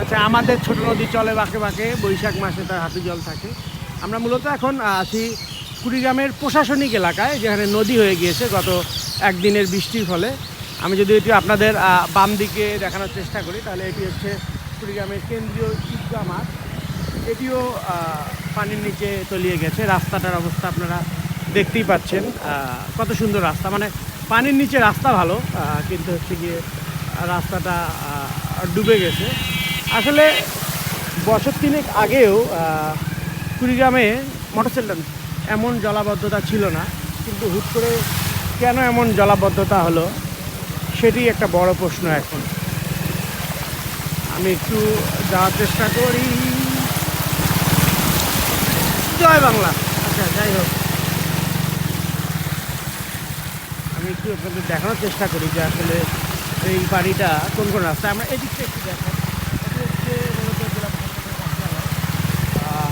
আচ্ছা আমাদের ছোট নদী চলে বাঁকে বাঁকে, বৈশাখ মাসে তার হাতে জল থাকে। আমরা মূলত এখন আছি কুড়িগ্রামের প্রশাসনিক এলাকায়, যেখানে নদী হয়ে গিয়েছে গত একদিনের বৃষ্টির ফলে। আমি যদি এটি আপনাদের বাম দিকে দেখানোর চেষ্টা করি, তাহলে এটি হচ্ছে কুড়িগ্রামের কেন্দ্রীয় ঈদগাহ মাঠ। এটিও পানির নিচে তলিয়ে গেছে। রাস্তাটার অবস্থা আপনারা দেখতেই পাচ্ছেন কত সুন্দর রাস্তা। মানে পানির নিচে রাস্তা ভালো কিন্তু হচ্ছে গিয়ে রাস্তাটা ডুবে গেছে। আসলে বছর তিনেক আগেও কুড়িগ্রামে মোটরসাইকেল এমন জলাবদ্ধতা ছিল না, কিন্তু হুট করে কেন এমন জলাবদ্ধতা হলো সেটি একটা বড় প্রশ্ন এখন। আমি একটু যাওয়ার চেষ্টা করি। জয় বাংলা। আচ্ছা যাই হোক। আমি একটু আপনাদের দেখানোর চেষ্টা করি যে আসলে এই বাড়িটা কোন কোন রাস্তা আমরা এদিকটা একটু দেখাই এটি হচ্ছে মূলত জেলা প্রশাসকের কার্যালয়। আহ,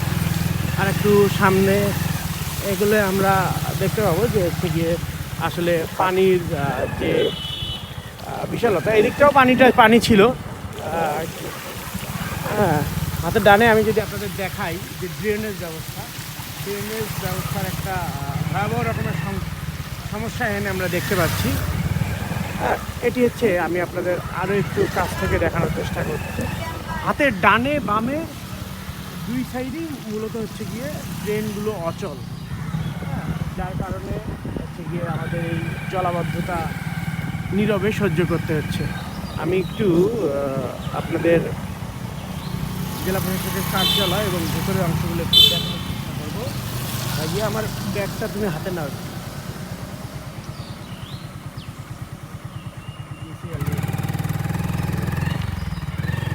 আর একটু সামনে এগুলো আমরা দেখতে পাবো যে হচ্ছে গিয়ে আসলে পানির যে বিশালতা এদিকটাও পানিটা পানি ছিল। হ্যাঁ হাতের ডানে আমি যদি আপনাদের দেখাই যে ড্রেনেজ ব্যবস্থা ড্রেনেজ ব্যবস্থার একটা ভয়াবহ রকমের সমস্যা এনে আমরা দেখতে পাচ্ছি। হ্যাঁ, এটি হচ্ছে আমি আপনাদের আরও একটু কাছ থেকে দেখানোর চেষ্টা করছি। হাতের ডানে বামে দুই সাইডেই মূলত হচ্ছে গিয়ে ড্রেনগুলো অচল। হ্যাঁ, যার কারণে হচ্ছে গিয়ে আমাদের এই জলাবদ্ধতা নীরবে সহ্য করতে হচ্ছে। আমি একটু আপনাদের জেলা প্রশাসকের কার্যালয় এবং ভেতরের অংশগুলো একটু দেখানোর চেষ্টা করব। ভাইয়া আমার ব্যাগটা তুমি হাতে নাও।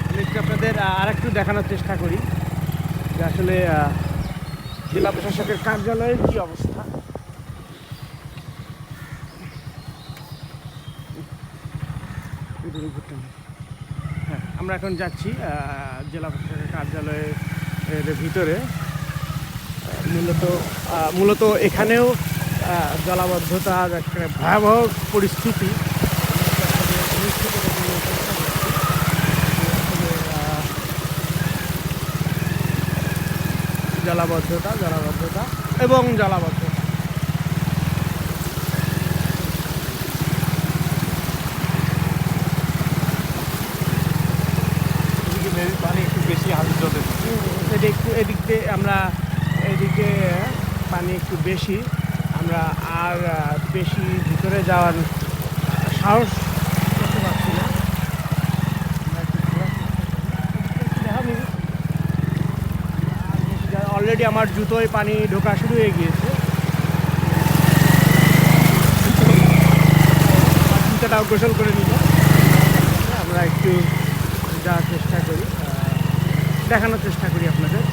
আমি একটু আপনাদের আর একটু দেখানোর চেষ্টা করি। আসলে জেলা প্রশাসকের কার্যালয়ের কি অবস্থা? হ্যাঁ আমরা এখন যাচ্ছি জেলা প্রশাসকের কার্যালয়ের ভিতরে। মূলত মূলত এখানেও জলাবদ্ধতার একটা ভয়াবহ পরিস্থিতি আমি একটু আপনাদের নিশ্চিত দেখানোর চেষ্টা করছি। যে আসলে, আহ, জলাবদ্ধতা জলাবদ্ধতা এবং জলাবদ্ধতা। পানি একটু বেশি চলে এদিক আমরা, এদিকে পানি একটু বেশি, আমরা আর বেশি ভিতরে যাওয়ার সাহস করতে পারছি না অলরেডি আমার জুতোয় পানি ঢোকা শুরু হয়ে গিয়েছে। জুতোটাও গোসল করে নিব। আমরা একটু যাওয়ার চেষ্টা করি দেখানোর চেষ্টা করি আপনাদের।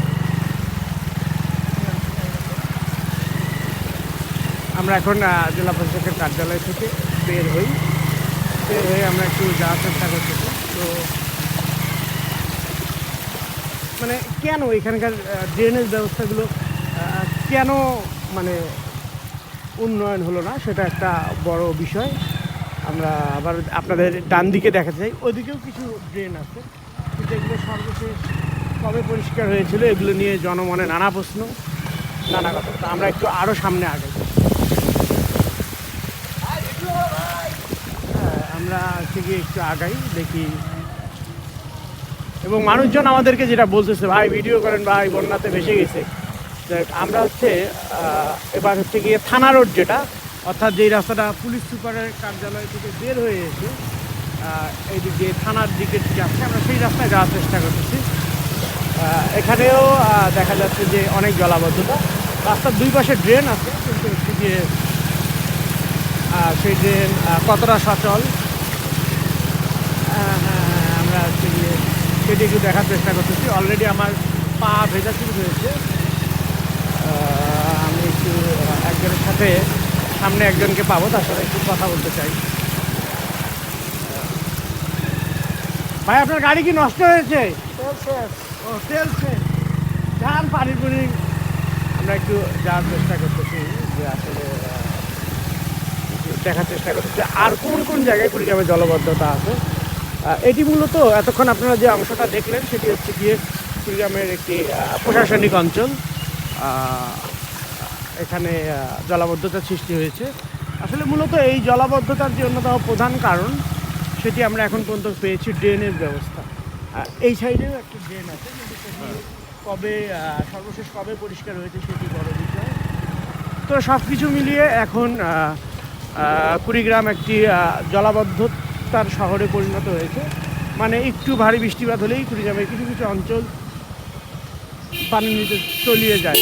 আমরা এখন জেলা প্রশাসকের কার্যালয় থেকে বের হই। বের হয়ে আমরা একটু যাওয়ার চেষ্টা করতেছি। তো মানে কেন এখানকার ড্রেনেজ ব্যবস্থাগুলো কেন মানে উন্নয়ন হলো না? সেটা একটা বড় বিষয়। আমরা আবার আপনাদের ডান দিকে দেখাতে চাই ওদিকেও কিছু ড্রেন আছে। কিন্তু এগুলো সর্বশেষ কবে পরিষ্কার হয়েছিল, এগুলো নিয়ে জনমনে নানা প্রশ্ন, নানা কথা। আমরা একটু আরও সামনে আগে আমরা গিয়ে একটু আগাই, দেখি এবং মানুষজন আমাদেরকে যেটা বলতেছে ভাই ভিডিও করেন ভাই বন্যাতে ভেসে গেছে। আমরা হচ্ছে এবার হচ্ছে গিয়ে থানা রোড যেটা অর্থাৎ যেই রাস্তাটা পুলিশ সুপারের কার্যালয় থেকে বের হয়ে এসে আহ, এই দিক দিয়ে থানার দিকে যাচ্ছে আমরা সেই রাস্তায় যাওয়ার চেষ্টা করতেছি। এখানেও দেখা যাচ্ছে যে অনেক জলাবদ্ধতা। রাস্তার দুই পাশে ড্রেন আছে কিন্তু হচ্ছে গিয়ে সেই ড্রেন কতটা সচল হ্যাঁ, হ্যাঁ, হ্যাঁ, আমরা হচ্ছে গিয়ে সেটি একটু দেখার চেষ্টা করতেছি। অলরেডি আমার পা ভেজা শুরু হয়েছে। আমি একটু একজনের সাথে সামনে একজনকে পাবো, তার সাথে একটু কথা বলতে চাই। ভাই, আপনার গাড়ি কি নষ্ট হয়েছে? ও তেল যান আমরা একটু যাওয়ার চেষ্টা করতেছি যে আসলে দেখার চেষ্টা করতেছি। আর কোন কোন জায়গায় কুড়িগ্রামে জলবদ্ধতা আছে? এটি মূলত এতক্ষণ আপনারা যে অংশটা দেখলেন সেটি হচ্ছে গিয়ে কুড়িগ্রামের একটি প্রশাসনিক অঞ্চল। এখানে জলাবদ্ধতার সৃষ্টি হয়েছে। আসলে মূলত এই জলাবদ্ধতার যে অন্যতম প্রধান কারণ সেটি আমরা এখন পর্যন্ত পেয়েছি ড্রেনের ব্যবস্থা। এই সাইডেও একটি ড্রেন আছে কবে সর্বশেষ কবে পরিষ্কার হয়েছে সেটি বড় বিষয়। তো সব কিছু মিলিয়ে এখন কুড়িগ্রাম একটি আহ, জলাবদ্ধতার শহরে পরিণত হয়েছে। মানে একটু ভারী বৃষ্টিপাত হলেই কুড়িগ্রামের কিছু কিছু অঞ্চল পানির নিচে তলিয়ে যায়।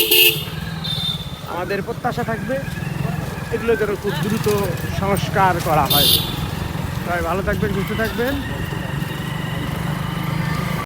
আমাদের প্রত্যাশা থাকবে, এগুলো যেন খুব দ্রুত সংস্কার করা হয়। তাই ভালো থাকবেন, সুস্থ থাকবেন।